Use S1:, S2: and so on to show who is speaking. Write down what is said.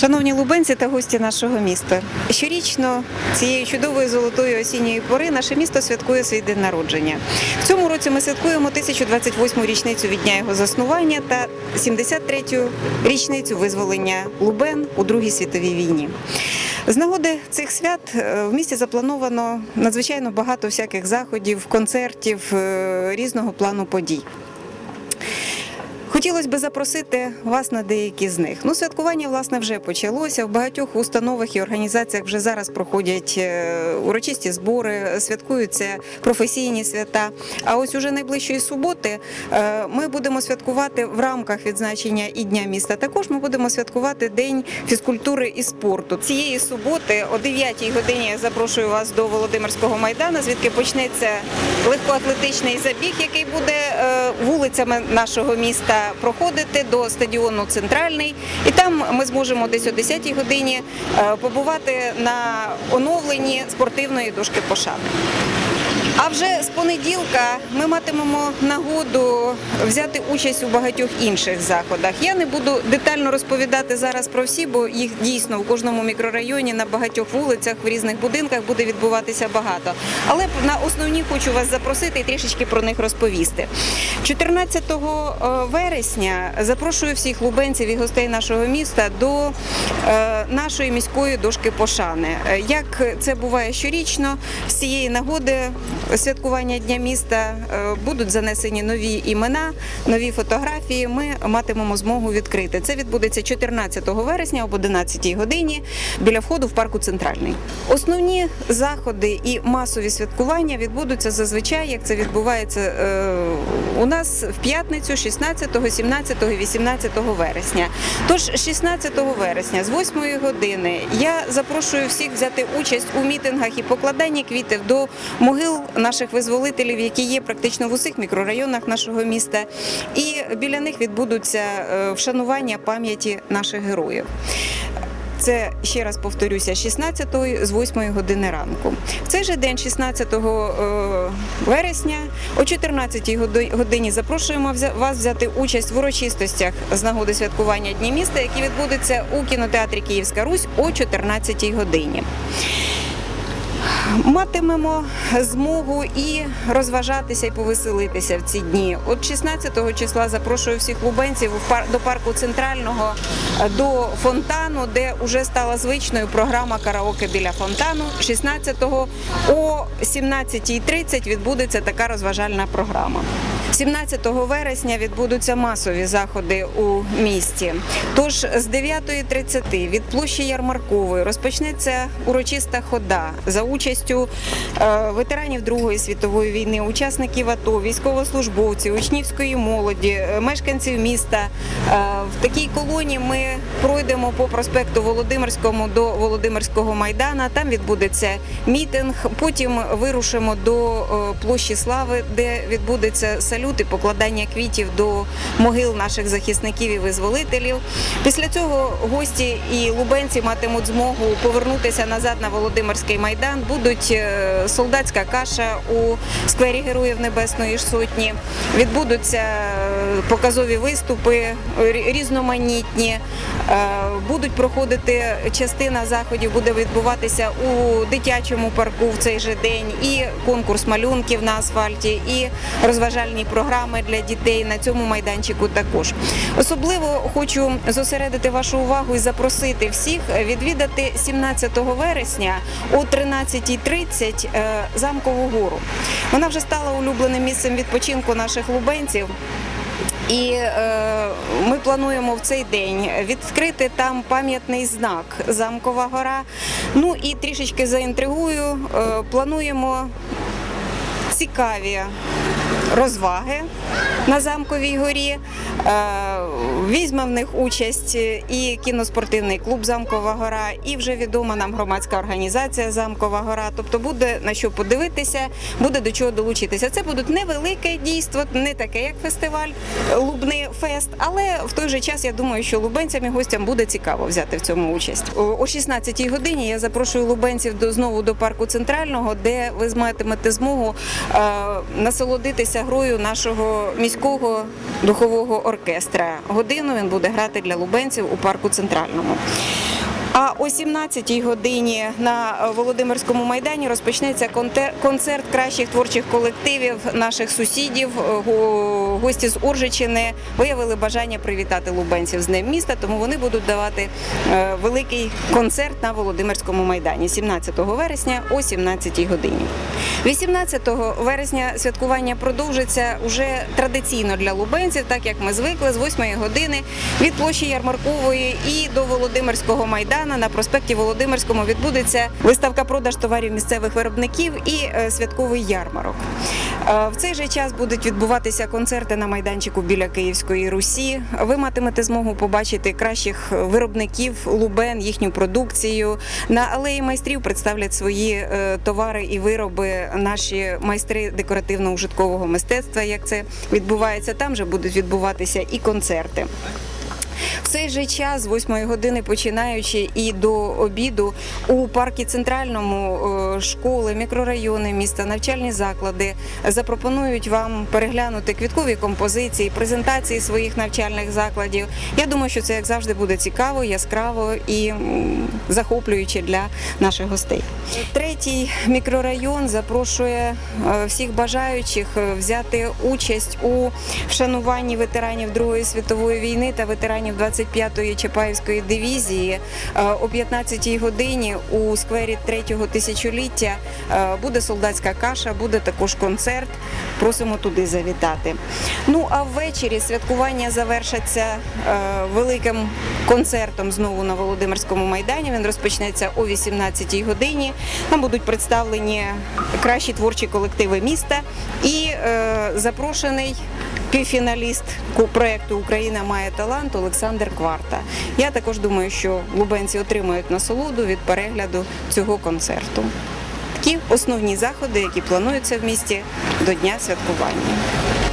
S1: Шановні лубенці та гості нашого міста, щорічно цієї чудової золотої осінньої пори наше місто святкує свій день народження. В цьому році ми святкуємо 1028-му річницю від дня його заснування та 73-ю річницю визволення Лубен у Другій світовій війні. З нагоди цих свят е, в місті заплановано надзвичайно багато всяких заходів, концертів е, різного плану подій. Хотілося б запросити вас на деякі з них. Ну, святкування власне вже почалося. В багатьох установах і організаціях вже зараз проходять е, урочисті збори, святкуються професійні свята. А ось уже найближчої суботи е, ми будемо святкувати в рамках відзначення і дня міста. Також ми будемо святкувати день фізкультури і спорту. Цієї суботи о 9 годині я запрошую вас до Володимирського майдану, звідки почнеться легкоатлетичний забіг, який буде е, вулицями нашого міста проходити до стадіону Центральний. І там ми зможемо десь о 10 годині е, побувати на оновленні спортивної дошки пошани. А вже з понеділка ми матимемо нагоду взяти участь у багатьох інших заходах. Я не буду детально розповідати зараз про всі, бо їх дійсно в кожному мікрорайоні на багатьох вулицях в різних будинках буде відбуватися багато. Але на основні хочу вас запросити і трішечки про них розповісти. 14 вересня запрошую всіх лубенців і гостей нашого міста до е, нашої міської дошки пошани. Е, Як це буває щорічно, з цієї нагоди святкування дня міста е, будуть занесені нові імена, нові фотографії. Ми матимемо змогу відкрити. Це відбудеться 14 вересня об 11 годині біля входу в парку Центральний. Основні заходи і масові святкування відбудуться зазвичай, як це відбувається е, у нас в п'ятницю, 16, 17 і 18 вересня. Тож 16 вересня з 8 години я запрошую всіх взяти участь у мітингах і покладанні квітів до могил наших визволителів, які є практично в усіх мікрорайонах нашого міста. І біля них відбудуться е, вшанування пам'яті наших героїв. Це ще раз повторюся, 16 з 8 години ранку. В цей же день, 16 е, вересня, о 14 годи- годині запрошуємо вас взяти участь в урочистостях з нагоди святкування Дні міста, які відбудуться у кінотеатрі Київська Русь о 14 годині. Матимемо змогу і розважатися і повеселитися в ці дні. От 16 числа запрошую всіх лубенців до парку центрального е, до фонтану, де вже стала звичною програма караоке біля фонтану. 16-го о 17.30 відбудеться така розважальна програма. 17 вересня відбудуться масові заходи у місті. Тож з 9.30 від площі Ярмаркової розпочнеться урочиста хода за участю е, ветеранів Другої світової війни, учасників АТО, військовослужбовців, учнівської молоді, е, мешканців міста. Е, В такій колоні ми пройдемо по проспекту Володимирському до Володимирського майдана. Там відбудеться мітинг. Потім вирушимо до площі Слави, де відбудеться салют і покладання квітів до могил наших захисників і визволителів. Після цього гості і лубенці матимуть змогу повернутися назад на Володимирський майдан. Будуть е, солдатська каша у сквері Героїв Небесної Сотні. Відбудуться показові виступи різноманітні. Е, Будуть проходити частина заходів, буде відбуватися у дитячому парку в цей же день. І конкурс малюнків на асфальті, і розважальні програми для дітей на цьому майданчику також. Особливо хочу зосередити вашу увагу і запросити всіх відвідати 17 вересня о 13.30 е, замкову гору. Вона вже стала улюбленим місцем відпочинку наших лубенців. І е, ми плануємо в цей день відкрити там пам'ятний знак Замкова гора. Ну і трішечки заінтригую. Е, плануємо цікаві розваги на замковій горі. Е, Візьме в них участь і кіноспортивний клуб Замкова гора, і вже відома нам громадська організація Замкова гора. Тобто буде на що подивитися, буде до чого долучитися. Це будуть невелике дійство, не таке, як фестиваль Лубний фест, але в той же час я думаю, що лубенцям і гостям буде цікаво взяти в цьому участь. О 16-й годині я запрошую лубенців до знову до парку центрального, де ви матимете змогу е, насолодитися грою нашого міського духового оркестра. Годину він буде грати для лубенців у парку центральному. А о 17-й годині на Володимирському майдані розпочнеться концерт кращих творчих колективів наших сусідів. Гості з Уржичини виявили бажання привітати лубенців з Днем міста, тому вони будуть давати е, великий концерт на Володимирському майдані 17 вересня о 17-й годині. 18 вересня святкування продовжиться уже традиційно для лубенців, так як ми звикли, з 8 години від площі Ярмаркової і до Володимирського майдана на проспекті Володимирському відбудеться виставка продаж товарів місцевих виробників і е, святковий ярмарок. Е, В цей же час будуть відбуватися концерти на майданчику біля Київської Русі. Ви матимете змогу побачити кращих виробників Лубен, їхню продукцію. На алеї майстрів представлять свої е, товари і вироби наші майстри декоративно-ужиткового мистецтва. Як це відбувається, там же будуть відбуватися і концерти. Цей же час, з 8 години починаючи і до обіду, у парку центральному е, школи, мікрорайони міста, навчальні заклади запропонують вам переглянути квіткові композиції, презентації своїх навчальних закладів. Я думаю, що це як завжди буде цікаво, яскраво і захоплююче для наших гостей. Третій мікрорайон запрошує е, всіх бажаючих е, взяти участь у вшануванні ветеранів Другої світової війни та ветеранів 25-ї Чапаївської дивізії. Е, О 15-й годині у сквері третього тисячоліття е, буде солдатська каша, буде також концерт. Просимо туди завітати. Ну а ввечері святкування завершаться е, великим концертом знову на Володимирському майдані. Він розпочнеться о 18-й годині. Там будуть представлені кращі творчі колективи міста і запрошений півфіналіст проекту Україна має талант Олександр Кварта. Я також думаю, що лубенці отримають насолоду від перегляду цього концерту. Такі основні заходи, які плануються в місті до дня святкування.